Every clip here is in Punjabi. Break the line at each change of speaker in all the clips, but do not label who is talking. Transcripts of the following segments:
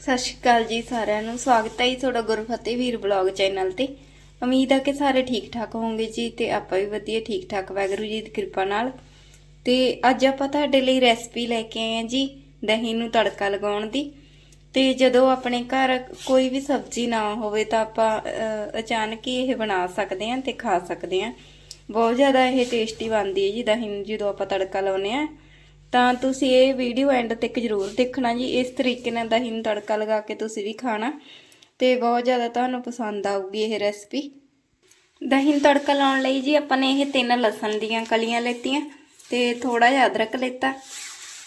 ਸਤਿ ਸ਼੍ਰੀ ਅਕਾਲ ਜੀ ਸਾਰਿਆਂ ਨੂੰ। ਸਵਾਗਤ ਹੈ ਜੀ ਤੁਹਾਡਾ ਗੁਰਫਤਿਹ ਵੀਰ ਬਲੌਗ ਚੈਨਲ ਤੇ। ਉਮੀਦ ਆ ਕਿ ਸਾਰੇ ਠੀਕ ਠਾਕ ਹੋਵੋਗੇ ਜੀ ਤੇ ਆਪਾਂ ਵੀ ਵਧੀਆ ਠੀਕ ਠਾਕ ਵਾਹਿਗੁਰੂ ਜੀ ਦੀ ਕਿਰਪਾ ਨਾਲ। ਤੇ ਅੱਜ ਆਪਾਂ ਤੁਹਾਡੇ ਲਈ ਰੈਸਪੀ ਲੈ ਕੇ ਆਏ ਹਾਂ ਜੀ, ਦਹੀਂ ਨੂੰ ਤੜਕਾ ਲਗਾਉਣ ਦੀ। ਤੇ ਜਦੋਂ ਆਪਣੇ ਘਰ ਕੋਈ ਵੀ ਸਬਜ਼ੀ ਨਾ ਹੋਵੇ ਤਾਂ ਆਪਾਂ ਅਚਾਨਕ ਹੀ ਇਹ ਬਣਾ ਸਕਦੇ ਹਾਂ ਤੇ ਖਾ ਸਕਦੇ ਹਾਂ। ਬਹੁਤ ਜ਼ਿਆਦਾ ਇਹ ਟੇਸਟੀ ਬਣਦੀ ਹੈ ਜੀ ਦਹੀਂ ਨੂੰ ਜਦੋਂ ਆਪਾਂ ਤੜਕਾ ਲਾਉਨੇ ਆ ਤਾਂ ਤੁਸੀਂ ਇਹ ਵੀਡੀਓ ਐਂਡ ਤੱਕ ਜ਼ਰੂਰ ਦੇਖਣਾ ਜੀ। ਇਸ ਤਰੀਕੇ ਨਾਲ ਦਹੀਂ ਨੂੰ ਤੜਕਾ ਲਗਾ ਕੇ ਤੁਸੀਂ ਵੀ ਖਾਣਾ। ਤੇ ਬਹੁਤ ਜ਼ਿਆਦਾ ਤੁਹਾਨੂੰ ਪਸੰਦ ਆਊਗੀ ਇਹ ਰੈਸਪੀ ਦਹੀਂ ਨੂੰ ਤੜਕਾ ਲਾਉਣ ਲਈ ਜੀ ਆਪਾਂ ਨੇ ਇਹ ਤਿੰਨ ਲਸਣ ਦੀਆਂ ਕਲੀਆਂ ਲੈਤੀਆਂ ਤੇ ਥੋੜਾ ਜਿਹਾ ਅਦਰਕ ਲੈਤਾ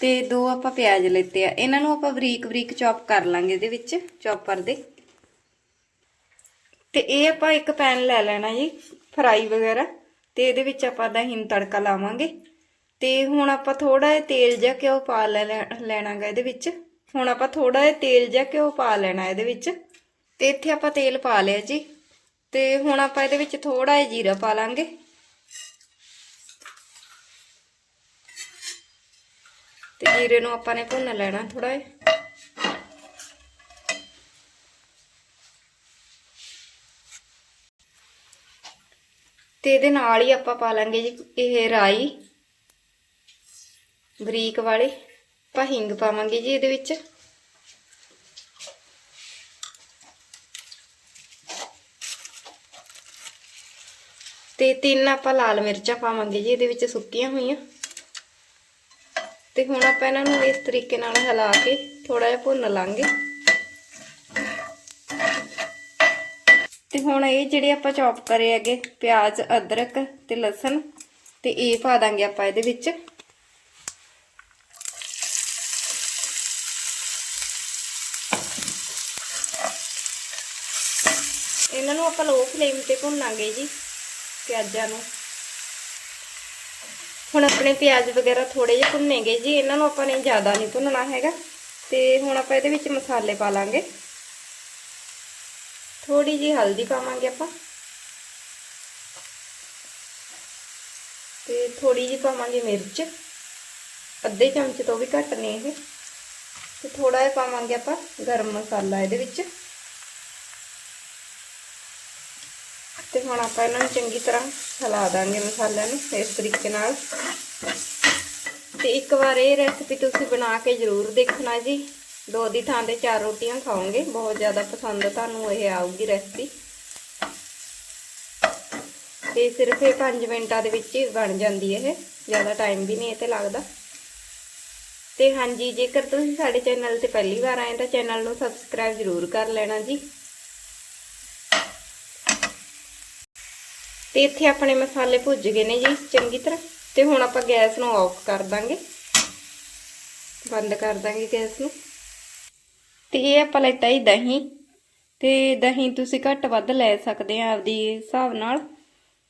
ਤੇ ਦੋ ਆਪਾਂ ਪਿਆਜ਼ ਲੈਤੇ ਆ। ਇਹਨਾਂ ਨੂੰ ਆਪਾਂ ਬਰੀਕ ਬਰੀਕ ਚੌਪ ਕਰ ਲਾਂਗੇ ਇਹਦੇ ਵਿੱਚ, ਚੌਪਰ ਦੇ। ਤੇ ਇਹ ਆਪਾਂ ਇੱਕ ਪੈਨ ਲੈ ਲੈਣਾ ਜੀ, ਫਰਾਈ ਵਗੈਰਾ। ਤੇ ਇਹਦੇ ਵਿੱਚ ਆਪਾਂ ਦਹੀਂ ਨੂੰ ਤੜਕਾ ਲਾਵਾਂਗੇ। ਤੇ ਹੁਣ ਆਪਾਂ ਥੋੜਾ ਜਿਹਾ ਤੇਲ ਜਿਹਾ ਘਿਓ ਪਾ ਲੈ ਲੈਣਾਗਾ ਇਹਦੇ ਵਿੱਚ। ਹੁਣ ਆਪਾਂ ਥੋੜਾ ਜਿਹਾ ਤੇਲ ਜਿਹਾ ਘਿਓ ਪਾ ਲੈਣਾ ਇਹਦੇ ਵਿੱਚ। ਤੇ ਇੱਥੇ ਆਪਾਂ ਤੇਲ ਪਾ ਲਿਆ ਜੀ। ਤੇ ਹੁਣ ਆਪਾਂ ਇਹਦੇ ਵਿੱਚ ਥੋੜਾ ਜਿਹਾ ਜੀਰਾ ਪਾ ਲਾਂਗੇ। ਤੇ ਜੀਰੇ ਨੂੰ ਆਪਾਂ ਨੇ ਭੁੰਨ ਲੈਣਾ ਥੋੜਾ ਜਿਹਾ। ਤੇ ਇਹਦੇ ਨਾਲ ਹੀ ਆਪਾਂ ਪਾ ਲਾਂਗੇ ਜੀ ਇਹ ਰਾਈ। ਬਰੀਕ ਵਾਲੇ ਆਪਾਂ ਹਿੰਗ ਪਾਵਾਂਗੇ ਜੀ ਇਹਦੇ ਵਿੱਚ। ਤੇ ਤਿੰਨ ਆਪਾਂ ਲਾਲ ਮਿਰਚਾਂ ਪਾਵਾਂਗੇ ਜੀ ਇਹਦੇ ਵਿੱਚ ਸੁੱਕੀਆਂ ਹੋਈਆਂ। ਤੇ ਹੁਣ ਆਪਾਂ ਇਹਨਾਂ ਨੂੰ ਇਸ ਤਰੀਕੇ ਨਾਲ ਹਿਲਾ ਕੇ ਥੋੜਾ ਜਿਹਾ ਭੁੰਨ ਲਾਂਗੇ। ਤੇ ਹੁਣ ਇਹ ਜਿਹੜੇ ਆਪਾਂ ਚੌਪ ਕਰੇ ਹੈਗੇ, ਪਿਆਜ਼, ਅਦਰਕ ਤੇ ਲਸਣ ਤੇ ਇਹ ਪਾ ਦਾਂਗੇ ਆਪਾਂ ਇਹਦੇ ਵਿੱਚ। ਇਹਨਾਂ ਨੂੰ ਆਪਾਂ ਲੋ ਫਲੇਮ ਤੇ ਭੁੰਨਾਂਗੇ ਜੀ ਪਿਆਜ਼ਾਂ ਨੂੰ। ਹੁਣ ਆਪਣੇ ਪਿਆਜ਼ ਵਗੈਰਾ ਥੋੜੇ ਜਿਹੇ ਭੁੰਨੇਗੇ ਜੀ, ਇਹਨਾਂ ਨੂੰ ਆਪਾਂ ਨੇ ਜ਼ਿਆਦਾ ਨਹੀਂ ਭੁੰਨਣਾ ਹੈਗਾ। ਤੇ ਹੁਣ ਆਪਾਂ ਇਹਦੇ ਵਿੱਚ ਮਸਾਲੇ ਪਾ ਲਾਂਗੇ। ਥੋੜੀ ਜੀ ਹਲਦੀ ਪਾਵਾਂਗੇ ਆਪਾਂ। ਤੇ ਥੋੜੀ ਜੀ ਪਾਵਾਂਗੇ ਮਿਰਚ। ਅੱਧੇ ਚਮਚ ਤੋਂ ਵੀ ਘੱਟ ਨੇ ਇਹ। ਤੇ ਥੋੜਾ ਜਿਹਾ ਪਾਵਾਂਗੇ ਆਪਾਂ ਗਰਮ ਮਸਾਲਾ ਇਹਦੇ ਵਿੱਚ। ਤੇ ਹੁਣ ਆਪਾਂ ਇਹਨਾਂ ਨੂੰ ਚੰਗੀ ਤਰ੍ਹਾਂ ਹਿਲਾ ਦਾਂਗੇ ਮਸਾਲਿਆਂ ਨੂੰ ਇਸ ਤਰੀਕੇ ਨਾਲ। ਤੇ ਇੱਕ ਵਾਰ ਇਹ ਰੈਸਪੀ ਤੁਸੀਂ ਬਣਾ ਕੇ ਜ਼ਰੂਰ ਦੇਖਣਾ ਜੀ। ਦੋ ਦੀ ਥਾਂ ਤੇ ਚਾਰ ਰੋਟੀਆਂ ਖਾਓਗੇ, ਬਹੁਤ ਜ਼ਿਆਦਾ ਪਸੰਦ ਤੁਹਾਨੂੰ ਇਹ ਆਊਗੀ ਰੈਸਪੀ ਤੇ ਸਿਰਫ ਇਹ 5 ਮਿੰਟਾਂ ਦੇ ਵਿੱਚ ਹੀ ਬਣ ਜਾਂਦੀ ਇਹ, ਜ਼ਿਆਦਾ ਟਾਈਮ ਵੀ ਨਹੀਂ ਇਹ ਤੇ ਲੱਗਦਾ। ਤੇ ਹਾਂਜੀ, ਜੇਕਰ ਤੁਸੀਂ ਸਾਡੇ ਚੈਨਲ ਤੇ ਪਹਿਲੀ ਵਾਰ ਆਏ ਤਾਂ ਚੈਨਲ ਨੂੰ ਸਬਸਕ੍ਰਾਈਬ ਜ਼ਰੂਰ ਕਰ ਲੈਣਾ ਜੀ। ਤੇ ਇੱਥੇ ਆਪਣੇ ਮਸਾਲੇ ਭੁੱਜ ਗਏ ਨੇ ਜੀ, ਚੰਗੀ ਤਰ੍ਹਾਂ। ਤੇ ਹੁਣ ਆਪਾਂ ਗੈਸ ਨੂੰ ਆਫ ਕਰ ਦਾਂਗੇ। ਬੰਦ ਕਰ ਦਾਂਗੇ ਗੈਸ ਨੂੰ। ਤੇ ਇਹ ਆਪਾਂ ਲੈਤਾ ਹੀ ਦਹੀਂ। ਤੇ ਦਹੀਂ ਤੁਸੀਂ ਘੱਟ ਵੱਧ ਲੈ ਸਕਦੇ ਆ ਆਪਦੀ ਹਿਸਾਬ ਨਾਲ।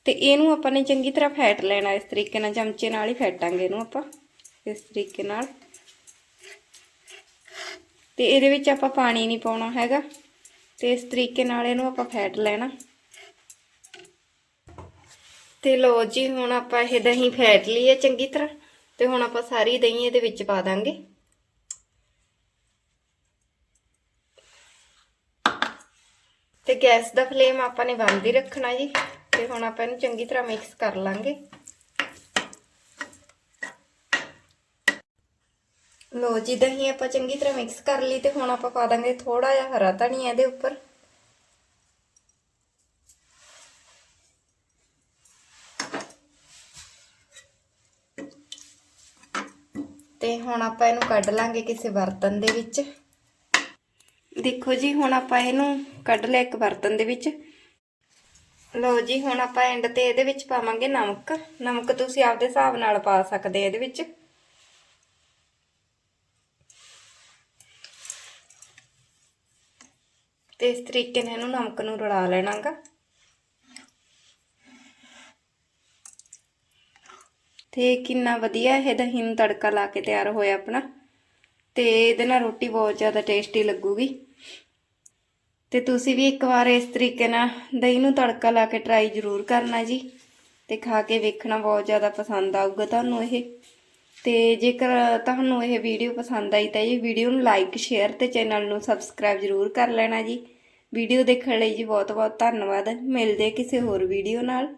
ਤੇ ਇਹਨੂੰ ਆਪਾਂ ਨੇ ਚੰਗੀ ਤਰ੍ਹਾਂ ਫੈਟ ਲੈਣਾ, ਇਸ ਤਰੀਕੇ ਨਾਲ ਚਮਚੇ ਨਾਲ ਹੀ ਫੈਟਾਂਗੇ ਇਹਨੂੰ ਆਪਾਂ, ਇਸ ਤਰੀਕੇ ਨਾਲ। ਤੇ ਇਹਦੇ ਵਿੱਚ ਆਪਾਂ ਪਾਣੀ ਨਹੀਂ ਪਾਉਣਾ ਹੈਗਾ। ਤੇ ਇਸ ਤਰੀਕੇ ਨਾਲ ਇਹਨੂੰ ਆਪਾਂ ਫੈਟ ਲੈਣਾ। ਤੇ ਲੋ ਜੀ, ਹੁਣ ਆਪਾਂ ਇਹ ਦਹੀਂ ਫੈਟ ਲਈ ਹੈ ਚੰਗੀ ਤਰ੍ਹਾਂ, ਤੇ ਹੁਣ ਆਪਾਂ ਸਾਰੀ ਦਹੀਂ ਇਹਦੇ ਵਿੱਚ ਪਾ ਦਾਂਗੇ। ਤੇ ਗੈਸ ਦਾ ਫਲੇਮ ਆਪਾਂ ਨੇ ਬੰਦ ਹੀ ਰੱਖਣਾ ਜੀ, ਤੇ ਹੁਣ ਆਪਾਂ ਇਹਨੂੰ ਚੰਗੀ ਤਰ੍ਹਾਂ ਮਿਕਸ ਕਰ ਲਾਂਗੇ। ਲੋ ਜੀ, ਦਹੀਂ ਆਪਾਂ ਚੰਗੀ ਤਰ੍ਹਾਂ ਮਿਕਸ ਕਰ ਲਈ, ਤੇ ਹੁਣ ਆਪਾਂ ਪਾ ਦਾਂਗੇ ਥੋੜਾ ਜਿਹਾ ਹਰਾ ਧਨੀਆ ਇਹਦੇ ਉੱਪਰ। ਤੇ ਹੁਣ ਆਪਾਂ ਇਹਨੂੰ ਕੱਢ ਲਾਂਗੇ ਕਿਸੇ ਬਰਤਨ ਦੇ ਵਿੱਚ। ਦੇਖੋ ਜੀ, ਹੁਣ ਆਪਾਂ ਇਹਨੂੰ ਕੱਢ ਲਿਆ ਇੱਕ ਬਰਤਨ ਦੇ ਵਿੱਚ। ਲਓ ਜੀ, ਹੁਣ ਆਪਾਂ ਐਂਡ ਤੇ ਇਹਦੇ ਵਿੱਚ ਪਾਵਾਂਗੇ ਨਮਕ। ਨਮਕ ਤੁਸੀਂ ਆਪਦੇ ਹਿਸਾਬ ਨਾਲ ਪਾ ਸਕਦੇ ਇਹਦੇ ਵਿੱਚ। ਤੇ ਇਸ ਤਰੀਕੇ ਨਾਲ ਇਹਨੂੰ ਨਮਕ ਨੂੰ ਰਲਾ ਲੈਣਾਗਾ। ਤੇ ਕਿੰਨਾ ਵਧੀਆ ਇਹ ਦਹੀਂ ਨੂੰ ਤੜਕਾ ਲਾ ਕੇ ਤਿਆਰ ਹੋਇਆ ਆਪਣਾ। ਤੇ ਇਹਦੇ ਨਾਲ ਰੋਟੀ ਬਹੁਤ ਜ਼ਿਆਦਾ ਟੇਸਟੀ ਲੱਗੂਗੀ। ਤੇ ਤੁਸੀਂ ਵੀ ਇੱਕ ਵਾਰ ਇਸ ਤਰੀਕੇ ਨਾਲ ਦਹੀਂ ਨੂੰ ਤੜਕਾ ਲਾ ਕੇ ਟਰਾਈ ਜ਼ਰੂਰ ਕਰਨਾ ਜੀ। ਤੇ ਖਾ ਕੇ ਵੇਖਣਾ ਬਹੁਤ ਜ਼ਿਆਦਾ ਪਸੰਦ ਆਊਗਾ ਤੁਹਾਨੂੰ ਇਹ। ਤੇ ਜੇਕਰ ਤੁਹਾਨੂੰ ਇਹ ਵੀਡੀਓ ਪਸੰਦ ਆਈ ਤਾਂ ਇਹ ਵੀਡੀਓ ਨੂੰ ਲਾਈਕ ਸ਼ੇਅਰ ਤੇ ਚੈਨਲ ਨੂੰ ਸਬਸਕ੍ਰਾਈਬ ਜ਼ਰੂਰ ਕਰ ਲੈਣਾ ਜੀ। ਵੀਡੀਓ ਦੇਖਣ ਲਈ ਜੀ ਬਹੁਤ ਬਹੁਤ ਧੰਨਵਾਦ। ਮਿਲਦੇ ਕਿਸੇ ਹੋਰ ਵੀਡੀਓ ਨਾਲ।